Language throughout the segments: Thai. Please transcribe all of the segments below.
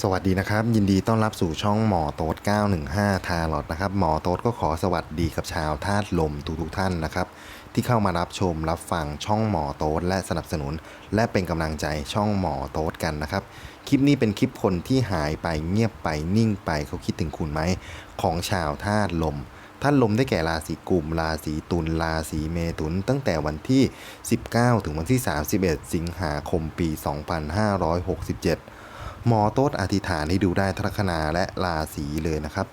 สวัสดีนะครับ ยินดีต้อนรับสู่ช่องหมอโต๊ด915 ทาร์ลอตนะครับหมอโต๊ดก็ขอสวัสดีกับชาวธาตุลมทุกทุกๆท่านนะครับ ที่เข้ามารับชมรับฟังช่องหมอโต๊ดและสนับสนุน และเป็นกำลังใจช่องหมอโต๊ดกันนะครับ คลิปนี้เป็นคลิปคนที่หายไปเงียบไปนิ่งไปเขาคิดถึงคุณไหม ของชาวธาตุลมท่านลมได้แก่ราศีกุมราศีตุลราศีเมถุน ตั้งแต่วันที่ 19 ถึงวันที่ 31 สิงหาคมปี 2567 หมอโต๊ดอธิษฐานให้ดูได้ทัคนาและราศีเลยนะครับ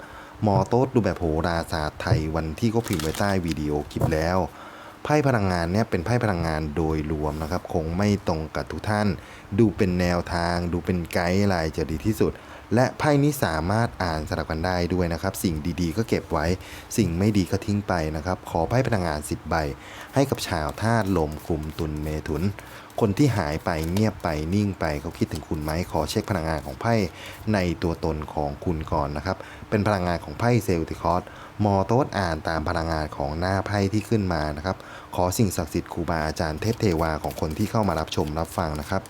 หมอโต๊ดดูแบบโหราศาสตร์ไทยวันที่ก็พิมพ์ไว้ใต้วิดีโอคลิปแล้ว ไพ่พลังงานเนี่ยเป็นไพ่พลังงานโดยรวมนะครับ คงไม่ตรงกับทุกท่าน ดูเป็นแนวทาง ดูเป็นไกด์ไลน์จะดีที่สุด และไพ่นี้สามารถอ่านสลับกันได้ด้วยนะครับ สิ่งดีๆ ก็เก็บไว้ สิ่งไม่ดีก็ทิ้งไปนะครับ ขอไพ่พลังงาน 10 ใบ ให้กับชาวธาตุลมกลุ่มตุลเมถุน คนที่หายไปเงียบไปนิ่งไปเขาคิดถึงคุณไหมขอเช็คพลังงานของไพ่ในตัวตนของคุณก่อนนะครับ เป็นพลังงานของไพ่เซลติคอสมอโต๊ดอ่านตามพลังงานของหน้าไพ่ที่ขึ้นมานะครับ ขอสิ่งศักดิ์สิทธิ์ครูบาอาจารย์เทพเทวาของคนที่เข้ามารับชมรับฟังนะครับ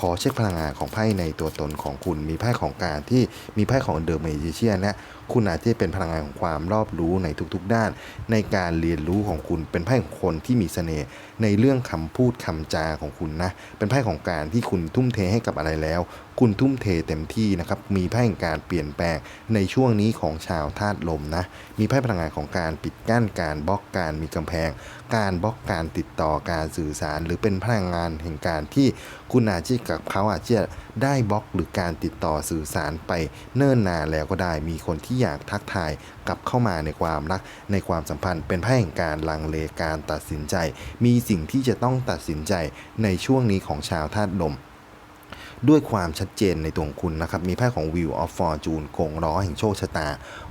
ขอเช็คพลังงานของไพ่ในตัวตนของคุณ มีไพ่ของการที่มีไพ่ของเดอะเมจิเชียนนะ คุณอาจจะเป็นพลังงานของความรอบรู้ในทุกๆด้าน ในการเรียนรู้ของคุณเป็นไพ่ของคนที่มีเสน่ห์ในเรื่องคำพูดคำจาของคุณนะ เป็นไพ่ของการที่คุณทุ่มเทให้กับอะไรแล้ว คุณทุ่มเทเต็มที่นะครับ มีไพ่แห่งการเปลี่ยนแปลงในช่วงนี้ของชาวธาตุลมนะ มีไพ่พลังงานของการปิดกั้นการบล็อกการมีกำแพง การบล็อกการติดต่อการสื่อสาร หรือเป็นพลังงานแห่งการที่คุณอาจจะกับเขาอาจจะได้บล็อกหรือการติดต่อสื่อสารไปเนิ่นนานแล้วก็ได้มีคนที่ที่อยากทักทายกลับเข้ามาในความรักในความสัมพันธ์ เป็นไพ่แห่งการลังเลการตัดสินใจ มีสิ่งที่จะต้องตัดสินใจในช่วงนี้ของชาวธาตุลมด้วยความชัดเจนในตัวของคุณนะครับ มีไพ่ของ Wheel of Fortune โกงล้อแห่งโชคชะตา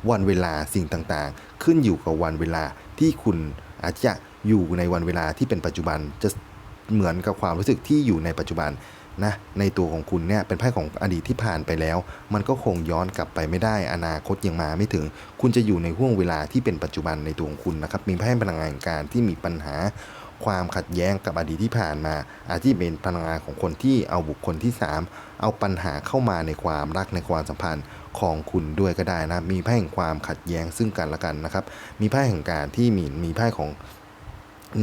วันเวลาสิ่งต่างๆ ขึ้นอยู่กับวันเวลาที่คุณอาจจะอยู่ในวันเวลาที่เป็นปัจจุบันจะเหมือนกับความรู้สึกที่อยู่ในปัจจุบัน นะในตัวของคุณเนี่ยเป็นไพ่ของอดีตที่ผ่านไปแล้ว มันก็คงย้อนกลับไปไม่ได้อนาคตยังมาไม่ถึง คุณจะอยู่ในห่วงเวลาที่เป็นปัจจุบันในตัวของคุณนะครับมีไพ่พลังงานการที่มีปัญหาความขัดแย้งกับอดีตที่ผ่านมา อาจจะเป็นพลังงานของคนที่เอาบุคคลที่ 3 เอาปัญหาเข้ามาในความรักในความสัมพันธ์ของคุณด้วยก็ได้นะ มีไพ่แห่งความขัดแย้งซึ่งกันและกันนะครับ มีไพ่แห่งการที่มีมีไพ่ของ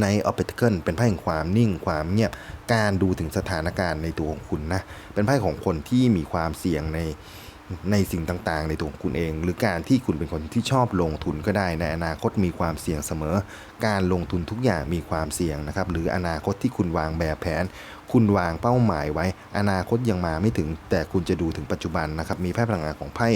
ในออ p เ t เ c ิลเป็นไพ่แห่งความนิ่งความเงียบการดูถึงสถานการณ์ในตัวของคุณนะเป็นไพ่ของคนที่มีความเสี่ยงในในสิ่งต่างๆ ในตัวของคุณเอง หรือการที่คุณเป็นคนที่ชอบลงทุนก็ได้ในอนาคตมีความเสี่ยงเสมอ การลงทุนทุกอย่างมีความเสี่ยงนะครับหรืออนาคตที่คุณวางแบบแผน คุณวางเป้าหมายไว้ อนาคตยังมาไม่ถึง แต่คุณจะดูถึงปัจจุบันนะครับมีไพ่พลังงานของไพ่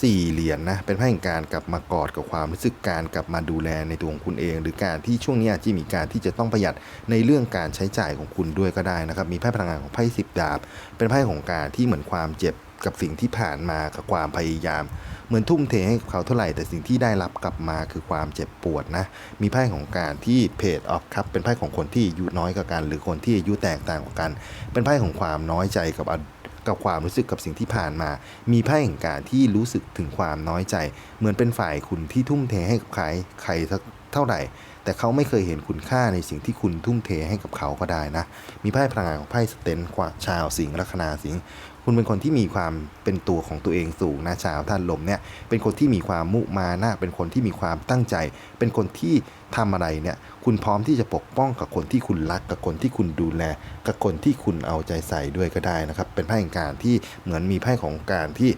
สี่เหรียญนะเป็นไพ่แห่งการกลับมากอดกับความรู้สึกการกลับมาดูแลในตัวของคุณเอง หรือการที่ช่วงนี้อาจจะมีการที่จะต้องประหยัดในเรื่องการใช้จ่ายของคุณด้วยก็ได้นะครับมีไพ่พลังงานของไพ่สิบดาบ เป็นไพ่ของการที่เหมือนความเจ็บกับสิ่งที่ผ่านมากับความพยายาม เหมือนทุ่มเทให้เขาเท่าไหร่ แต่สิ่งที่ได้รับกลับมาคือความเจ็บปวดนะ มีไพ่ของการที่เพจออฟครับเป็นไพ่ของคนที่อายุน้อยกว่ากัน หรือคนที่อายุแตกต่างกว่ากัน เป็นไพ่ของความน้อยใจกับ กับความรู้สึกกับสิ่งที่ผ่านมา มีไพ่แห่งการที่รู้สึกถึงความน้อยใจ เหมือนเป็นฝ่ายคุณที่ทุ่มเทให้กับใครใครสักเท่าไหร่ แต่เขาไม่เคยเห็นคุณค่าในสิ่งที่คุณทุ่มเทให้กับเขาก็ได้นะ มีไพ่พลังงานของไพ่สเตนกว่าชาวสิงห์ลัคนาสิงห์คุณเป็นคนที่มีความเป็นตัวของตัวเองสูงนะชาวท่านลมเนี่ยเป็นคนที่มีความมุมานะเป็นคนที่มีความตั้งใจ เป็นคนที่ทำอะไรเนี่ย คุณพร้อมที่จะปกป้องกับคนที่คุณรักกับคนที่คุณดูแล กับคนที่คุณเอาใจใส่ด้วยก็ได้นะครับ เป็นไพ่แห่งการที่เหมือนมีไพ่ของการที่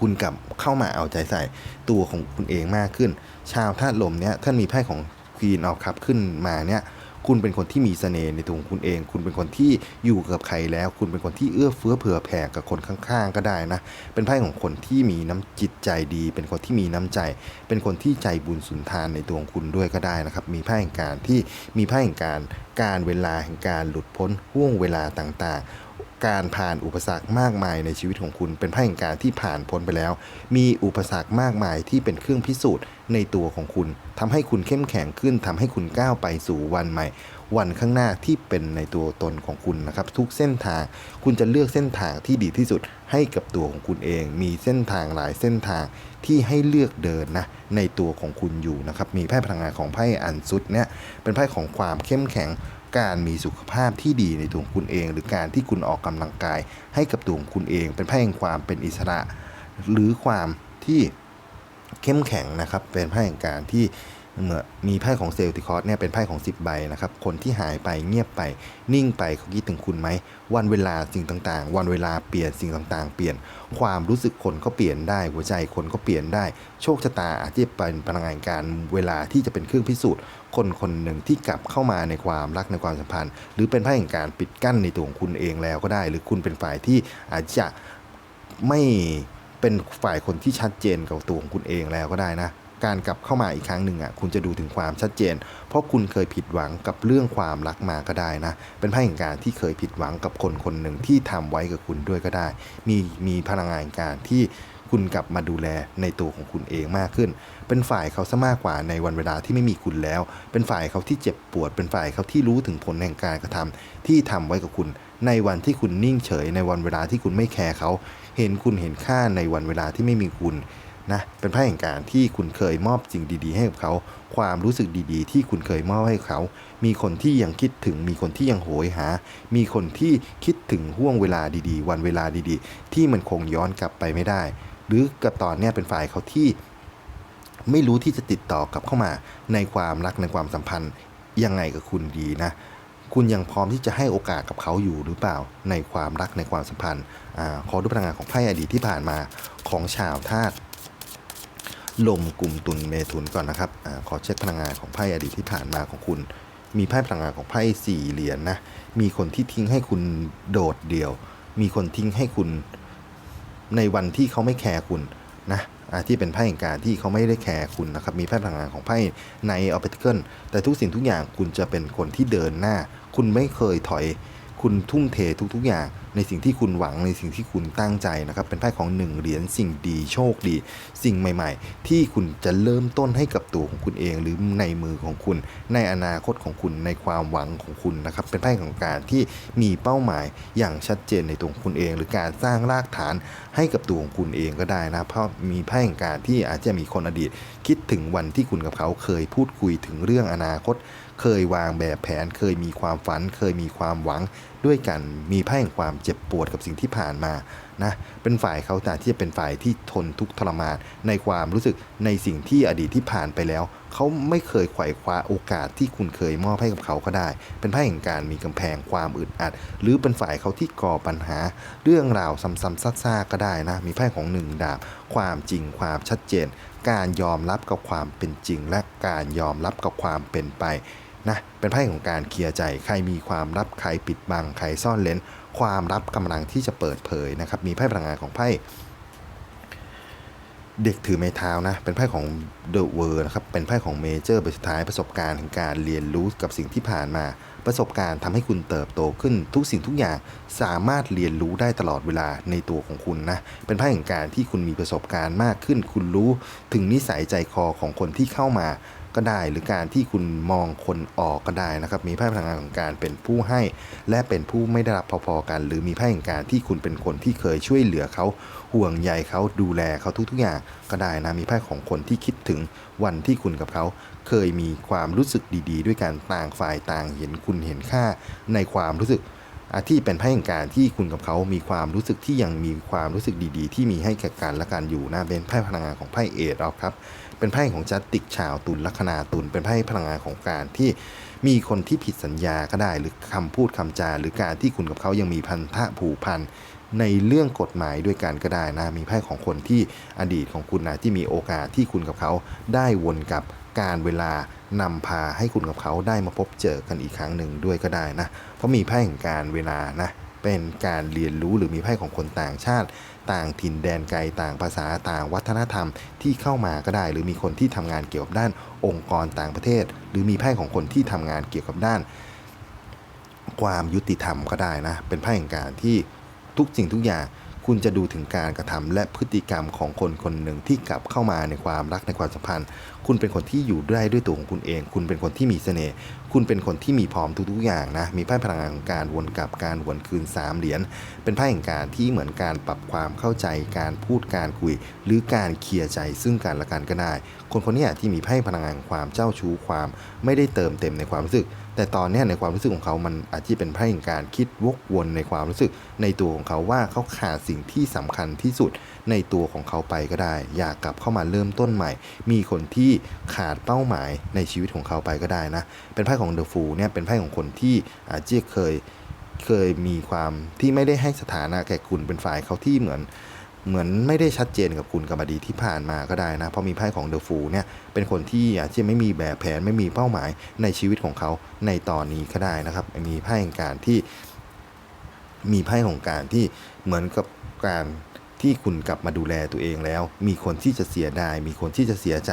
คุณกลับเข้ามาเอาใจใส่ตัวของคุณเองมากขึ้น ชาวธาตุลมเนี่ยท่านมีไพ่ของควีนเอาคับขึ้นมาเนี่ย คุณเป็นคนที่มีเสน่ห์ในตัวของคุณเอง คุณเป็นคนที่อยู่กับใครแล้ว คุณเป็นคนที่เอื้อเฟื้อเผื่อแผ่กับคนข้างๆ ก็ได้นะ เป็นไพ่ของคนที่มีน้ำจิตใจดี เป็นคนที่มีน้ำใจ เป็นคนที่ใจบุญสุนทานในตัวของคุณด้วยก็ได้นะครับ มีไพ่แห่งการที่มีไพ่แห่งการการเวลาแห่งการหลุดพ้นห่วงเวลาต่างๆ การผ่านอุปสรรคมากมายในชีวิตของคุณ เป็นไพ่แห่งการที่ผ่านพ้นไปแล้ว มีอุปสรรคมากมายที่เป็นเครื่องพิสูจน์ในตัวของคุณทำให้คุณเข้มแข็งขึ้นทำให้คุณก้าวไปสู่วันใหม่ วันข้างหน้าที่เป็นในตัวตนของคุณนะครับ ทุกเส้นทางคุณจะเลือกเส้นทางที่ดีที่สุดให้กับตัวของคุณเอง มีเส้นทางหลายเส้นทางที่ให้เลือกเดินนะในตัวของคุณอยู่นะครับมีไพ่พลังงานของไพ่อันซุดเนี่ยเป็นไพ่ของความเข้มแข็ง การมีสุขภาพที่ดีในตัวคุณเอง หรือการที่คุณออกกำลังกายให้กับตัวคุณเอง เป็นพ่แห่งความเป็นอิสระ หรือความที่เข้มแข็งนะครับ เป็นพหังการที่ เมื่อมีไพ่ของเซลติคอสเนี่ยเป็นไพ่ของ 10 ใบนะครับ คนที่หายไปเงียบไป นิ่งไปเขาคิดถึงคุณไหม วันเวลาสิ่งต่างๆ วันเวลาเปลี่ยนสิ่งต่างๆ เปลี่ยน ความรู้สึกคนก็เปลี่ยนได้ หัวใจคนก็เปลี่ยนได้ โชคชะตาอาจจะเป็นพลังงานการเวลาที่จะเป็นเครื่องพิสูจน์ คนคนหนึ่งที่กลับเข้ามาในความรักในความสัมพันธ์ หรือเป็นไพ่แห่งการปิดกั้นในตัวของคุณเองแล้วก็ได้ หรือคุณเป็นฝ่ายที่อาจจะไม่เป็นฝ่ายคนที่ชัดเจนกับตัวของคุณเองแล้วก็ได้นะ การกลับเข้ามาอีกครั้งหนึ่งอะคุณจะดูถึงความชัดเจน เพราะคุณเคยผิดหวังกับเรื่องความรักมาก็ได้นะ เป็นไพ่แห่งการที่เคยผิดหวังกับคนคนหนึ่งที่ทำไว้กับคุณด้วยก็ได้ มีมีพลังงานการที่คุณกลับมาดูแลในตัวของคุณเองมากขึ้น เป็นฝ่ายเขาซะมากกว่าในวันเวลาที่ไม่มีคุณแล้ว เป็นฝ่ายเขาที่เจ็บปวด เป็นฝ่ายเขาที่รู้ถึงผลแห่งการกระทำที่ทำไว้กับคุณ ในวันที่คุณนิ่งเฉย ในวันเวลาที่คุณไม่แคร์เขา เห็นคุณเห็นค่าในวันเวลาที่ไม่มีคุณ นะเป็นไพ่แห่งการที่คุณเคยมอบสิ่งดีๆ ให้กับเขา ความรู้สึกดีๆ ที่คุณเคยมอบให้เขา มีคนที่ยังคิดถึง มีคนที่ยังโหยหา มีคนที่คิดถึงห่วงเวลาดีๆ วันเวลาดีๆ ที่มันคงย้อนกลับไปไม่ได้ หรือกับตอนเนี้ยเป็นฝ่ายเขาที่ ไม่รู้ที่จะติดต่อกลับเข้ามาในความรักในความสัมพันธ์ยังไงกับคุณดีนะคุณยังพร้อมที่จะให้โอกาสกับเขาอยู่หรือเปล่าในความรักในความสัมพันธ์อขอดูพลังงานของไพ่อดีตที่ผ่านมาของชาวธาตุ ลมกลุ่มตุลเมถุนก่อนนะครับอขอเช็คพลังงานของไพ่อดีตที่ผ่านมาของคุณ มีไพ่พลังงานของไพ่สี่เหรียญนนะ มีคนที่ทิ้งให้คุณโดดเดี่ยว มีคนทิ้งให้คุณในวันที่เขาไม่แคร์คุณนะที่เป็นไพ่แห่งการที่เขาไม่ได้แคร์คุณนะครับ มีไพ่พลังงานของไพ่ในออปเปเกิลแต่ทุกสิ่งทุกอย่างคุณจะเป็นคนที่เดินหน้า คุณไม่เคยถอย คุณทุ่มเททุกๆอย่าง ในสิ่งที่คุณหวังในสิ่งที่คุณตั้งใจนะครับ เป็นไพ่ของหนึ่งเหรียญสิ่งดีโชคดี สิ่งใหม่ ๆ ที่คุณจะเริ่มต้นให้กับตัวของคุณเอง หรือในมือของคุณ ในอนาคตของคุณในความหวังของคุณนะครับ เป็นไพ่ของการที่มีเป้าหมายอย่างชัดเจนในตัวคุณเอง หรือการสร้างรากฐานให้กับตัวของคุณเองก็ได้นะเพราะมีไพ่แห่งการที่อาจจะมีคนอดีต คิดถึงวันที่คุณกับเขาเคยพูดคุยถึงเรื่องอนาคต เคยวางแบบแผน เคยมีความฝัน เคยมีความหวังด้วยกันมีไพ่แห่งความเจ็บปวดกับสิ่งที่ผ่านมานะเป็นฝ่ายเขาแต่ที่จะเป็นฝ่ายที่ทนทุกข์ทรมานในความรู้สึกในสิ่งที่อดีตที่ผ่านไปแล้ว เขาไม่เคยไขว่คว้าโอกาสที่คุณเคยมอบให้กับเขาก็ได้ เป็นไพ่แห่งการมีกำแพงความอึดอัด หรือเป็นฝ่ายเขาที่ก่อปัญหา เรื่องราวซ้ำๆซากๆก็ได้นะมีไพ่ของหนึ่งดาบความจริงความชัดเจน การยอมรับกับความเป็นจริง และการยอมรับกับความเป็นไป นะเป็นไพ่ของการเคลียร์ใจ ใครมีความลับใครปิดบังใครซ่อนเลนความลับกำลังที่จะเปิดเผยนะครับ มีไพ่พลังงานของไพ่เด็กถือไม้เท้านะ เป็นไพ่ของเดอะเวอร์นะครับ เป็นไพ่ของเมเจอร์ใบสุดท้ายประสบการณ์ถึงการเรียนรู้กับสิ่งที่ผ่านมา ประสบการณ์ทำให้คุณเติบโตขึ้นทุกสิ่งทุกอย่างสามารถเรียนรู้ได้ตลอดเวลาในตัวของคุณนะ เป็นไพ่แห่งการที่คุณมีประสบการณ์มากขึ้น คุณรู้ถึงนิสัยใจคอของคนที่เข้ามา ก็ได้ หรือการที่คุณมองคนออกก็ได้นะครับ มีไพ่พลังงานของการเป็นผู้ให้ และเป็นผู้ไม่ได้รับพอๆกัน หรือมีไพ่แห่งการที่คุณเป็นคนที่เคยช่วยเหลือเขาห่วงใยเขาดูแลเขาทุกๆอย่างก็ได้นะมีไพ่ของคนที่คิดถึงวันที่คุณกับเขาเคยมีความรู้สึกดี ๆ ด้วยกันต่างฝ่ายต่างเห็นคุณเห็นค่าในความรู้สึก ที่เป็นไพ่แห่งการที่คุณกับเขามีความรู้สึกที่ยังมีความรู้สึกดีๆ ที่มีให้แก่กันและกันอยู่นะเป็นไพ่พลังงานของไพ่เอดเราครับ เป็นไพ่ของจัตติกชาวตุลลัคนาตุลเป็นไพ่พลังงานของการที่มีคนที่ผิดสัญญาก็ได้ หรือคำพูดคำจา หรือการที่คุณกับเขายังมีพันธะผูกพันในเรื่องกฎหมายด้วยกันก็ได้นะมีไพ่ของคนที่อดีตของคุณนะที่มีโอกาสที่คุณกับเขาได้วนกับ การเวลานำพาให้คุณกับเขาได้มาพบเจอกันอีกครั้งหนึ่งด้วยก็ได้นะ เพราะมีไพ่แห่งการเวลานะ เป็นการเรียนรู้หรือมีไพ่ของคนต่างชาติ ต่างถิ่นแดนไกลต่างภาษาต่างวัฒนธรรมที่เข้ามาก็ได้ หรือมีคนที่ทำงานเกี่ยวกับด้านองค์กรต่างประเทศ หรือมีไพ่ของคนที่ทำงานเกี่ยวกับด้าน ความยุติธรรมก็ได้นะ เป็นไพ่แห่งการที่ทุกสิ่งทุกอย่าง คุณจะดูถึงการกระทำและพฤติกรรมของคนคนหนึ่งที่กลับเข้ามาในความรักในความสัมพันธ์ คุณเป็นคนที่อยู่ได้ด้วยตัวของคุณเอง คุณเป็นคนที่มีเสน่ห์ คุณเป็นคนที่มีพร้อมทุกๆอย่างนะ มีไพ่พลังงานของการวนกลับการวนคืนสามเหรียญ เป็นไพ่แห่งการที่เหมือนการปรับความเข้าใจ การพูดการคุย หรือการเคลียร์ใจซึ่งกันและกันก็ได้ คนคนนี้ที่มีไพ่พลังงานความเจ้าชู้ความ ไม่ได้เติมเต็มในความรู้สึก แต่ตอนนี้ในความรู้สึกของเขามันอาจจะเป็นไพ่แห่งการคิดวกวนในความรู้สึกในตัวของเขาว่าเขาขาดสิ่งที่สำคัญที่สุดในตัวของเขาไปก็ได้ อยากกลับเข้ามาเริ่มต้นใหม่ มีคนที่ขาดเป้าหมายในชีวิตของเขาไปก็ได้นะ เป็นไพ่ของเดอะฟูเนี่ยเป็นไพ่ของคนที่อาจจะเคยเคยมีความที่ไม่ได้ให้สถานะแก่คุณเป็นฝ่ายเขาที่เหมือน เหมือนไม่ได้ชัดเจนกับคุณกับอดีที่ผ่านมาก็ได้นะ เพราะมีไพ่ของเดอะฟูเนี่ยเป็นคนที่อาจจะไม่มีแบบแผนไม่มีเป้าหมายในชีวิตของเขาในตอนนี้ก็ได้นะครับ มีไพ่แห่งการที่ มีไพ่ของการที่เหมือนกับการที่คุณกลับมาดูแลตัวเองแล้ว มีคนที่จะเสียดาย มีคนที่จะเสียใจ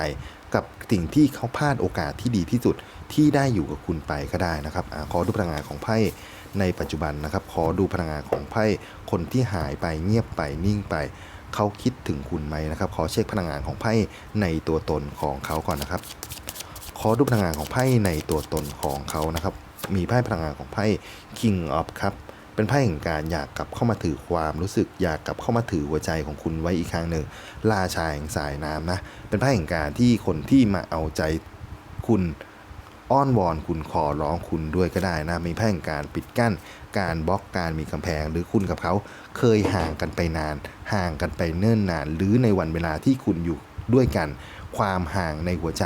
กับสิ่งที่เขาพลาดโอกาสที่ดีที่สุดที่ได้อยู่กับคุณไปก็ได้นะครับอขอดูพลังงานของไพ่ ในปัจจุบันนะครับ ขอดูพลังงานของไพ่คนที่หายไปเงียบไปนิ่งไป เขาคิดถึงคุณไหมนะครับ ขอเช็คพลังงานของไพ่ในตัวตนของเขาก่อนนะครับ ขอดูพลังงานของไพ่ในตัวตนของเขานะครับ มีไพ่พลังงานของไพ่ King of ครับเป็นไพ่แห่งการอยากกลับเข้ามาถือความรู้สึกอยากกลับเข้ามาถือหัวใจของคุณไว้อีกครั้งหนึ่งราชาแห่งสายน้ำนะเป็นไพ่แห่งการที่คนที่มาเอาใจคุณ อ้อนวอนคุณขอร้องคุณด้วยก็ได้นะมีไพ่แห่งการปิดกั้น การบล็อกการมีกำแพงหรือคุณกับเขาเคยห่างกันไปนาน ห่างกันไปเนิ่นนาน หรือในวันเวลาที่คุณอยู่ด้วยกัน ความห่างในหัวใจ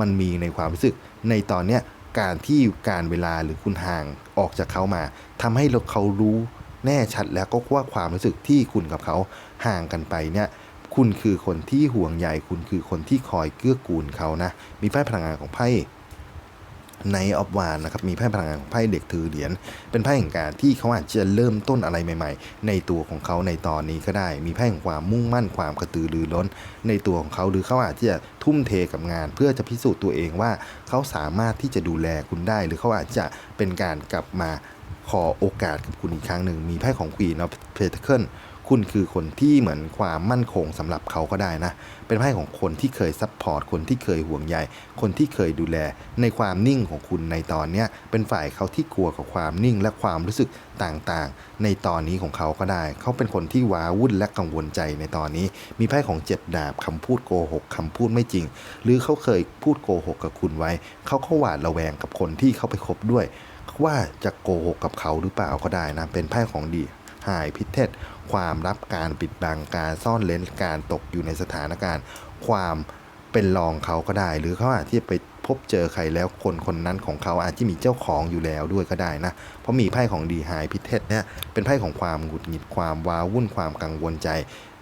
มันมีในความรู้สึก ในตอนเนี้ยการที่การเวลาหรือคุณห่างออกจากเขามาทำให้เราเขารู้แน่ชัดแล้วก็ว่าความรู้สึกที่คุณกับเขาห่างกันไปเนี่ยคุณคือคนที่ห่วงใยคุณคือคนที่คอยเกื้อกูลเขานะ มีไพ่พลังงานของไพ่ ในออฟวานนะครับมีไพ่พลังงานของไพ่เด็กถือเหรียญเป็นไพ่แห่งการที่เขาอาจจะเริ่มต้นอะไรใหม่ ๆ ในตัวของเขาในตอนนี้ก็ได้ มีไพ่แห่งความมุ่งมั่นความกระตือรือร้น ในตัวของเขาหรือเขาอาจจะทุ่มเทกับงาน เพื่อจะพิสูจน์ตัวเองว่าเขาสามารถที่จะดูแลคุณได้ หรือเขาอาจจะเป็นการกลับมาขอโอกาสกับคุณอีกครั้งหนึ่งมีไพ่ของ Queen of Pentacles คุ คุณคือคนที่เหมือนความมั่นคงสำหรับเขาก็ได้นะ เป็นไพ่ของคนที่เคยซัพพอร์ต คนที่เคยห่วงใย คนที่เคยดูแล ในความนิ่งของคุณในตอนเนี้ยเป็นฝ่ายเขาที่กลัวกับความนิ่งและความรู้สึกต่างๆ ในตอนนี้ของเขาก็ได้ เขาเป็นคนที่ว้าวุ่นและกังวลใจในตอนนี้ มีไพ่ของเจ็บดาบคำพูดโกหกคำพูดไม่จริง หรือเขาเคยพูดโกหกกับคุณไว้ เขาก็หวาดระแวงกับคนที่เขาไปคบด้วยว่าจะโกหกกับเขาหรือเปล่าก็ได้นะ เป็นไพ่ของดีหายพิเทศ ความลับการปิดบังการซ่อนเลนการตกอยู่ในสถานการณ์ ความเป็นรองเขาก็ได้ หรือเขาอาจที่จะไปพบเจอใครแล้วคนคนนั้นของเขาอาจจะมีเจ้าของอยู่แล้วด้วยก็ได้นะ เพราะมีไพ่ของดีหายพิเทศเนี่ยเป็นไพ่ของความหงุดหงิดความว้าวุ่นความกังวลใจ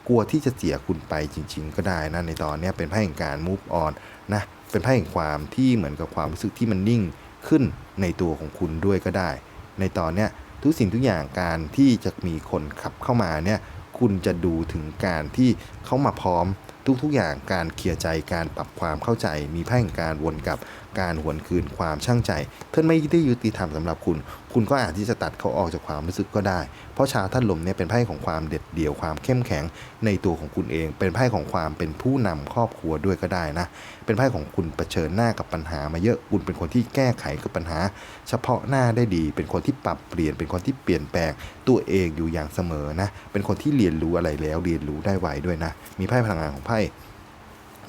กลัวที่จะเสียคุณไปจริง ๆ ก็ได้นะในตอนนี้เป็นไพ่แห่งการ move on นะเป็นไพ่แห่งความที่เหมือนกับความรู้สึกที่มันนิ่งขึ้นในตัวของคุณด้วยก็ได้ ในตอนเนี้ย ทุกสิ่งทุกอย่างการที่จะมีคนขับเข้ามาเนี่ยคุณจะดูถึงการที่เขามาพร้อมทุกๆอย่างการเคลียร์ใจการปรับความเข้าใจมีแพ่งการวนกลับ การหวนคืนความช่างใจท่านไม่ได้ยุติธรรมสำหรับคุณ คุณก็อาจที่จะตัดเขาออกจากความรู้สึกก็ได้ เพราะชาวท่านลมเนี่ยเป็นไพ่ของความเด็ดเดี่ยวความเข้มแข็งในตัวของคุณเอง เป็นไพ่ของความเป็นผู้นำครอบครัวด้วยก็ได้นะ เป็นไพ่ของคุณเผชิญหน้ากับปัญหามาเยอะคุณเป็นคนที่แก้ไขกับปัญหา เฉพาะหน้าได้ดี เป็นคนที่ปรับเปลี่ยน เป็นคนที่เปลี่ยนแปลงตัวเองอยู่อย่างเสมอนะ เป็นคนที่เรียนรู้อะไรแล้วเรียนรู้ได้ไวด้วยนะ มีไพ่พลังงานของไพ่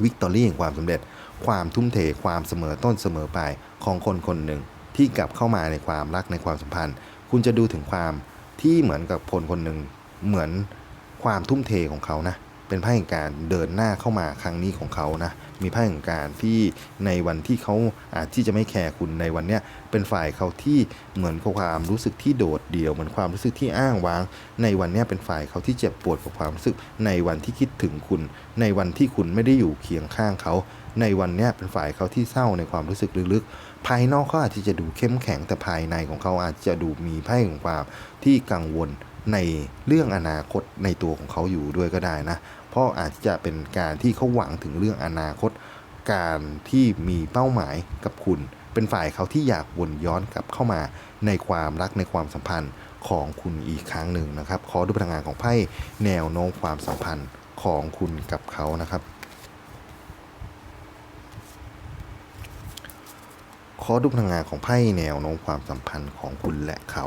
วิกตอรี่แห่งความสำเร็จ ความทุ่มเทความเสมอต้นเสมอปลายของคนคนหนึ่ง ที่กลับเข้ามาในความรักในความสัมพันธ์ คุณจะดูถึงความที่เหมือนกับคนคนหนึ่งเหมือนความทุ่มเทของเขานะเป็นไพ่แห่งการเดินหน้าเข้ามาครั้งนี้ของเขานะ มีไพ่แห่งการที่ในวันที่เขาอาจที่จะไม่แคร์คุณในวันเนี้ยเป็นฝ่ายเขาที่เหมือนกับความรู้สึกที่โดดเดี่ยวเหมือนความรู้สึกที่อ้างว้าง ในวันเนี้ยเป็นฝ่ายเขาที่เจ็บปวดกับความรู้สึก ในวันที่คิดถึงคุณ ในวันที่คุณไม่ได้อยู่เคียงข้างเขา ในวันนี้เป็นฝ่ายเขาที่เศร้าในความรู้สึกลึกๆ ภายนอกเขาอาจจะดูเข้มแข็งแต่ภายในของเขาอาจจะดูมีไพ่ของความที่กังวลในเรื่องอนาคตในตัวของเขาอยู่ด้วยก็ได้นะเพราะอาจจะเป็นการที่เขาหวังถึงเรื่องอนาคต การที่มีเป้าหมายกับคุณ เป็นฝ่ายเขาที่อยากวนย้อนกลับเข้ามาในความรักในความสัมพันธ์ของคุณอีกครั้งหนึ่งนะครับ ขอดูพลังงานของไพ่แนวโน้มความสัมพันธ์ของคุณกับเขานะครับ ขอดูพลังงานของไพ่แนวโน้มความสัมพันธ์ของคุณและเขา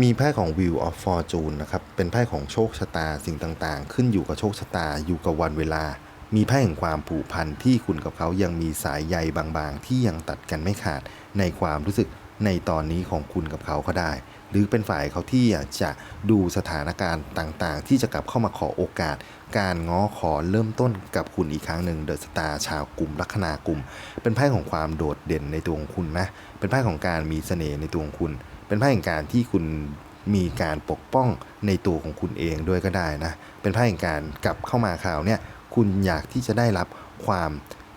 มีไพ่ของ Wheel of Fortune นะครับ เป็นไพ่ของโชคชะตาสิ่งต่างๆ ขึ้นอยู่กับโชคชะตาอยู่กับวันเวลา มีไพ่แห่งความผูกพันที่คุณกับเขายังมีสายใยบางๆ ที่ยังตัดกันไม่ขาดในความรู้สึกในตอนนี้ของคุณกับเขาก็ได้ รือเป็นฝ่ายเขาที่อยากจะดูสถานการณ์ต่างๆ ที่จะกลับเข้ามาขอโอกาส การง้อขอเริ่มต้นกับคุณอีกครั้งหนึ่งเดอะสตาร์ชาวกลุ่มลัคนากลุ่ม เป็นไพ่ของความโดดเด่นในตัวของคุณนะเป็นไพ่ของการมีเสน่ห์ในตัวของคุณ เป็นไพ่แห่งการที่คุณมีการปกป้องในตัวของคุณเองด้วยก็ได้นะ เป็นไพ่แห่งการกลับเข้ามาคราวเนี่ยคุณอยากที่จะได้รับความ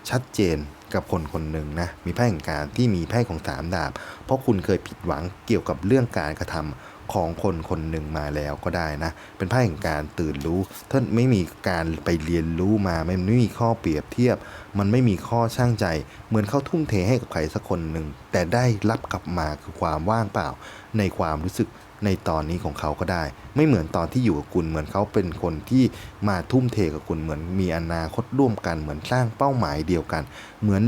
ชัดเจน กับคนคนหนึ่งนะ มีไพ่แห่งการที่มีไพ่ของสามดาบ เพราะคุณเคยผิดหวังเกี่ยวกับเรื่องการกระทำของคนคนหนึ่งมาแล้วก็ได้นะ เป็นไพ่แห่งการตื่นรู้ถ้าไม่มีการไปเรียนรู้มาไม่ไม่มีข้อเปรียบเทียบ มันไม่มีข้อช่างใจ เหมือนเขาทุ่มเทให้กับใครสักคนหนึ่งแต่ได้รับกลับมาคือความว่างเปล่าในความรู้สึก ในตอนนี้ของเขาก็ได้ ไม่เหมือนตอนที่อยู่กับคุณเหมือนเขาเป็นคนที่มาทุ่มเทกับคุณเหมือนมีอนาคตร่วมกัน เหมือนสร้างเป้าหมายเดียวกัน เหมือน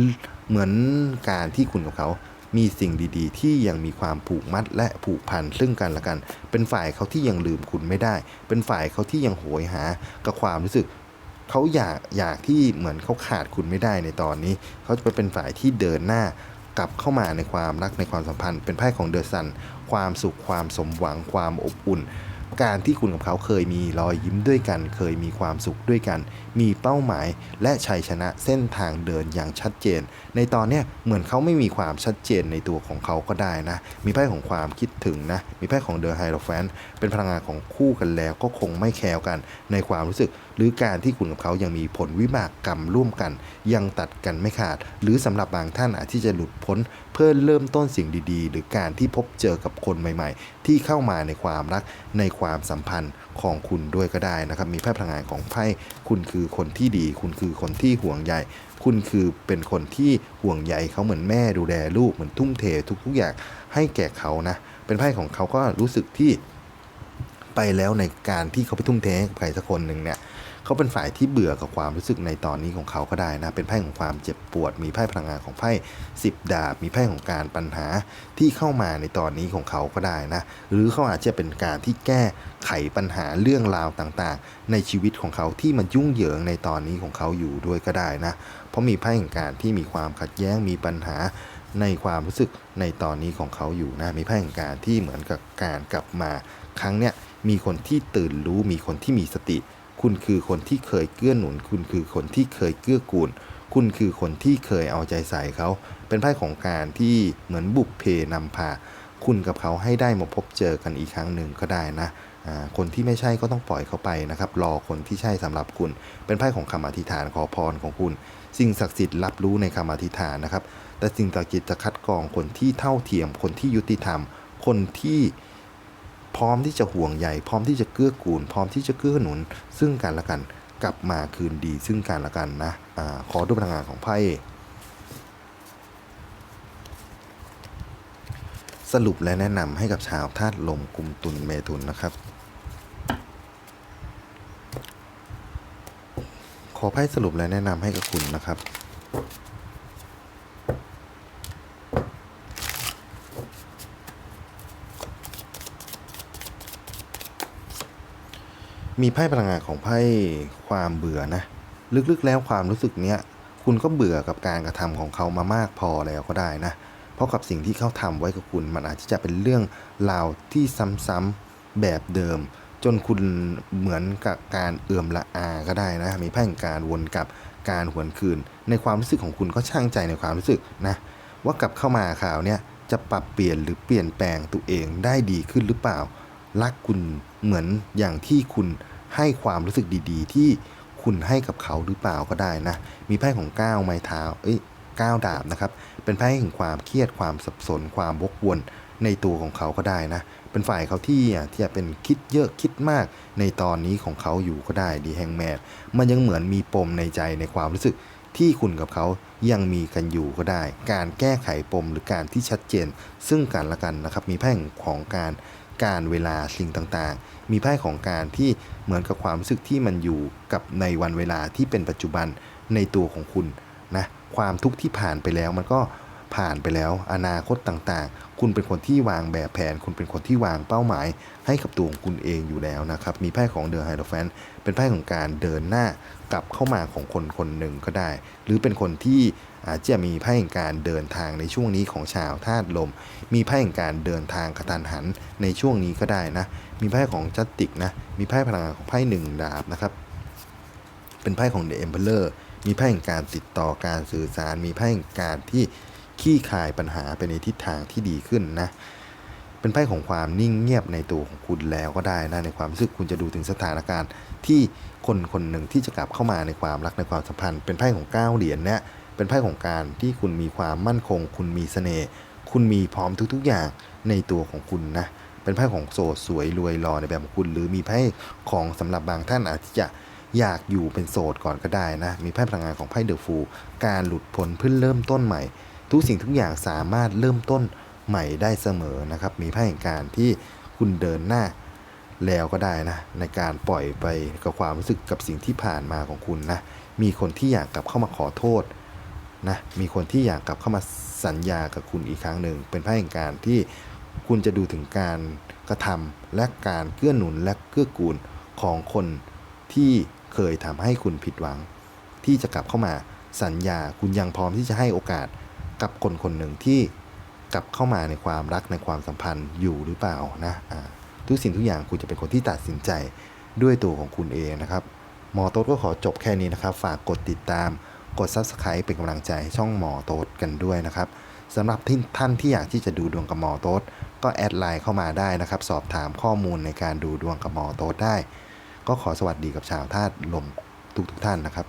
เหมือนการที่คุณกับเขามีสิ่งดีๆ ที่ยังมีความผูกมัดและผูกพันซึ่งกันและกัน เป็นฝ่ายเขาที่ยังลืมคุณไม่ได้ เป็นฝ่ายเขาที่ยังโหยหากับความรู้สึกเขาอยากอยากที่เหมือนเขาขาดคุณไม่ได้ในตอนนี้ เขาจะไปเป็นฝ่ายที่เดินหน้า ลับเข้ามาในความรักในความสัมพันธ์ เป็นไพ่ของเดอะซันความสุขความสมหวังความอบอุ่น การที่คุณกับเขาเคยมีรอยยิ้มด้วยกัน เคยมีความสุขด้วยกัน มีเป้าหมายและชัยชนะเส้นทางเดินอย่างชัดเจน ในตอนเนี้ยเหมือนเขาไม่มีความชัดเจนในตัวของเขาก็ได้นะ มีไพ่ของความคิดถึงนะ มีไพ่ของเดอะไฮโ o แฟนเป็นพลังงานของคู่กันแล้วก็คงไม่แคร์กันในความรู้สึก หรือการที่คุณกับเขายังมีผลวิบากกรรมร่วมกัน ยังตัดกันไม่ขาด หรือสำหรับบางท่านอาจที่จะหลุดพ้นเพื่อเริ่มต้นสิ่งดีๆ หรือการที่พบเจอกับคนใหม่ ๆ ที่เข้ามาในความรักในความสัมพันธ์ของคุณด้วยก็ได้นะครับ มีไพ่พลังงานของไพ่คุณคือคนที่ดี คุณคือคนที่ห่วงใยคุณคือเป็นคนที่ห่วงใยเขาเหมือนแม่ดูแลลูกเหมือนทุ่มเททุกๆอย่างให้แก่เขานะ เป็นไพ่ของเขาก็รู้สึกที่ไปแล้วในการที่เขาไปทุ่มเทให้ใครสักคนหนึ่งเนี่ย เขาเป็นฝ่ายที่เบื่อกับความรู้สึกในตอนนี้ของเขาก็ได้นะ เป็นไพ่ของความเจ็บปวด มีไพ่พลังงานของไพ่สิบดาบ มีไพ่ของการปัญหาที่เข้ามาในตอนนี้ของเขาก็ได้นะ หรือเขาอาจจะเป็นการที่แก้ไขปัญหาเรื่องราวต่างๆ ในชีวิตของเขาที่มันยุ่งเหยิงในตอนนี้ของเขาอยู่ด้วยก็ได้นะ เพราะมีไพ่แห่งการที่มีความขัดแย้ง มีปัญหาในความรู้สึกในตอนนี้ของเขาอยู่นะ มีไพ่แห่งการที่เหมือนกับการกลับมา ครั้งเนี้ยมีคนที่ตื่นรู้ มีคนที่มีสติ คุณคือคนที่เคยเกื้อหนุน คุณคือคนที่เคยเกื้อกูล คุณคือคนที่เคยเอาใจใส่เขา เป็นไพ่ของการที่เหมือนบุกเพนำพา คุณกับเขาให้ได้มาพบเจอกันอีกครั้งหนึ่งก็ได้นะคนที่ไม่ใช่ก็ต้องปล่อยเขาไปนะครับ รอคนที่ใช่สำหรับคุณ เป็นไพ่ของคำอธิษฐานขอพรของคุณ สิ่งศักดิ์สิทธิ์รับรู้ในคำอธิษฐานนะครับ แต่สิ่งศักดิ์สิทธิ์จะคัดกรองคนที่เท่าเทียม คนที่ยุติธรรม คนที่ พร้อมที่จะห่วงใยพร้อมที่จะเกื้อกูล พร้อมที่จะเกื้อหนุน ซึ่งกันและกันกลับมาคืนดีซึ่งกันและกันนะอาขอดูพลังงานของไพ่สรุปและแนะนำให้กับชาวธาตุลมกุมตุลเมถุนนะครับ ขอไพ่สรุปและแนะนำให้กับคุณนะครับ มีไพ่พลังงานของไพ่ความเบื่อนะ ลึกๆแล้วความรู้สึกเนี้ยคุณก็เบื่อกับการกระทำของเขามามากพอแล้วก็ได้นะ เพราะกับสิ่งที่เขาทำไว้กับคุณมันอาจจะเป็นเรื่องราวที่ซ้ำๆแบบเดิม จนคุณเหมือนกับการเอื่อมละอาก็ได้นะ มีไพ่งการวนกลับการหวนคืน ในความรู้สึกของคุณก็ช่างใจในความรู้สึกนะว่ากลับเข้ามาข่าวเนี้ยจะปรับเปลี่ยนหรือเปลี่ยนแปลงตัวเองได้ดีขึ้นหรือเปล่า รักคุณเหมือนอย่างที่คุณ ให้ความรู้สึกดีๆ ที่คุณให้กับเขาหรือเปล่าก็ได้นะ มีไพ่ของก้าวไม้เท้า เอ้ยก้าวดาบนะครับ เป็นไพ่แห่งความเครียดความสับสน ความวกวนในตัวของเขาก็ได้นะ เป็นฝ่ายเขาที่อะที่จะเป็นคิดเยอะคิดมากในตอนนี้ของเขาอยู่ก็ได้ดีแฮงแมนมันยังเหมือนมีปมในใจในความรู้สึกที่คุณกับเขายังมีกันอยู่ก็ได้ การแก้ไขปมหรือการที่ชัดเจน ซึ่งกันและกันนะครับ มีไพ่แห่งของการ การเวลาสิ่งต่างๆ มีไพ่ของการที่เหมือนกับความรู้สึกที่มันอยู่กับในวันเวลาที่เป็นปัจจุบันในตัวของคุณนะความทุกข์ที่ผ่านไปแล้วมันก็ ผ่านไปแล้ว อนาคตต่างๆ คุณเป็นคนที่วางแบบแผน คุณเป็นคนที่วางเป้าหมาย ให้กับตัวของคุณเองอยู่แล้วนะครับ มีไพ่ของเดอะไฮโดรแฟนเป็นไพ่ของการเดินหน้ากลับเข้ามาของคนคนหนึ่งก็ได้ หรือเป็นคนที่อาจจะมีไพ่แห่งการเดินทางในช่วงนี้ของชาวธาตุลม มีไพ่แห่งการเดินทางกระทันหันในช่วงนี้ก็ได้นะ มีไพ่ของจัตติกนะ มีไพ่พลังงานของไพ่หนึ่งดาบนะครับ เป็นไพ่ของ The Emperor มีไพ่แห่งการติดต่อการสื่อสาร มีไพ่แห่งการที่ ขี้คายปัญหาไปในทิศทางที่ดีขึ้นนะ เป็นไพ่ของความนิ่งเงียบในตัวของคุณแล้วก็ได้นะในความรู้สึกคุณจะดูถึงสถานการณ์ ที่คนคนหนึ่งที่จะกลับเข้ามาในความรักในความสัมพันธ์ เป็นไพ่ของเก้าเหรียญเนี่ยเป็นไพ่ของการที่คุณมีความมั่นคง คุณมีเสน่ห์คุณมีพร้อมทุกๆอย่างในตัวของคุณนะเป็นไพ่ของโสดสวยรวยรอในแบบของคุณ หรือมีไพ่ของสำหรับบางท่านอาจจะอยากอยู่เป็นโสดก่อนก็ได้นะ มีไพ่พลังงานของไพ่เดอะฟูการหลุดพ้นเพื่อเริ่มต้นใหม่ ทุกสิ่งทุกอย่างสามารถเริ่มต้นใหม่ได้เสมอนะครับ มีไพ่แห่งการที่คุณเดินหน้าแล้วก็ได้นะ ในการปล่อยไปกับความรู้สึกกับสิ่งที่ผ่านมาของคุณนะ มีคนที่อยากกลับเข้ามาขอโทษนะ มีคนที่อยากกลับเข้ามาสัญญากับคุณอีกครั้งหนึ่ง เป็นไพ่แห่งการที่คุณจะดูถึงการกระทำและการเกื้อหนุนและเกื้อกูลของคนที่เคยทำให้คุณผิดหวัง ที่จะกลับเข้ามาสัญญาคุณยังพร้อมที่จะให้โอกาส กับคนคนหนึ่งที่กลับเข้ามาในความรักในความสัมพันธ์อยู่หรือเปล่านะทุกสิ่งทุกอย่างคุณจะเป็นคนที่ตัดสินใจด้วยตัวของคุณเองนะครับหมอโต๊ดก็ขอจบแค่นี้นะครับ ฝากกดติดตามกด Subscribe เป็นกำลังใจให้ช่องหมอโต๊ดกันด้วยนะครับสำหรับที่ท่านที่อยากที่จะดูดวงกับหมอโต๊ดก็แอดไลน์เข้ามาได้นะครับ สอบถามข้อมูลในการดูดวงกับหมอโต๊ดได้ ก็ขอสวัสดีกับชาวธาตุลมทุกๆท่านนะครับ